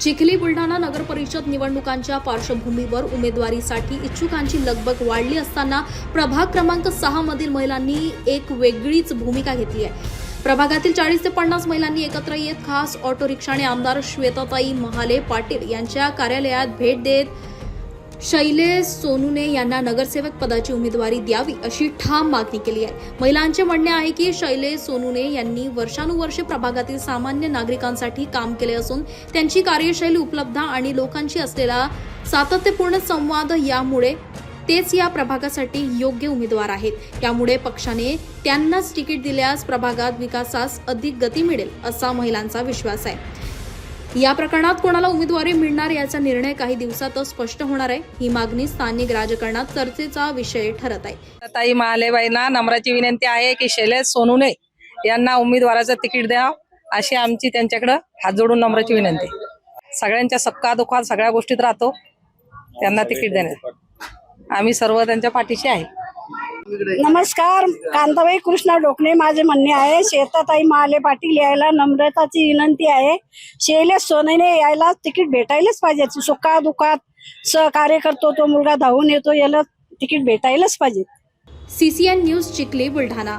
Chikhali Buldhana नगर परिषद निवडणुकांच्या पार्श्वभूमीवर उमेदवारीसाठी इच्छुकांची लगबग वाढली असताना प्रभाग क्रमांक सहा मधील महिलांनी एक वेगळीच भूमिका घेतली आहे. प्रभागातील चाळीस ते पन्नास महिलांनी एकत्र येत खास ऑटो रिक्षाने आमदार श्वेताताई महाले पाटील यांच्या कार्यालयात भेट देत शैलेश सोनूने यांना नगरसेवक पदाची उमेदवारी द्यावी अशी ठाम मागणी केली आहे. महिलांचे म्हणणे आहे की शैलेश सोनूने यांनी वर्षानुवर्षे प्रभागातील सामान्य नागरिकांसाठी काम केले असून त्यांची कार्यशैली उपलब्ध आणि लोकांशी असलेला सातत्यपूर्ण संवाद यामुळे तेच या प्रभागासाठी योग्य उमेदवार आहेत. यामुळे पक्षाने त्यांनाच तिकीट दिल्यास प्रभागात विकासास अधिक गती मिळेल असा महिलांचा विश्वास आहे. या प्रकरणात कोणाला उमेदवारी मिळणार याचा निर्णय काही दिवसातच स्पष्ट होणार आहे. ही मागणी स्थानिक राजकारणात चर्चेचा विषय ठरत आहे. ताई महालेबाईंना नम्राची विनंती आहे की शैलेश सोनुने यांना उमेदवाराचं तिकीट द्या अशी आमची त्यांच्याकडं हात जोडून नम्राची विनंती. सगळ्यांच्या सक्का दुखात सगळ्या गोष्टीत राहतो त्यांना तिकीट देण्यात. आम्ही सर्व त्यांच्या पाठीशी आहे. नमस्कार कांताबाई कृष्णा डोकणे माझे म्हणणे आहे शेताताई महाले पाटील यायला नम्रताची विनंती आहे. शैलेश सोनेने यायला तिकीट भेटायलाच पाहिजे सुखा दुखात सहकार्य करतो तो मुलगा धावून येतो याला तिकीट भेटायलाच पाहिजे. CCN news Chikhali Buldhana.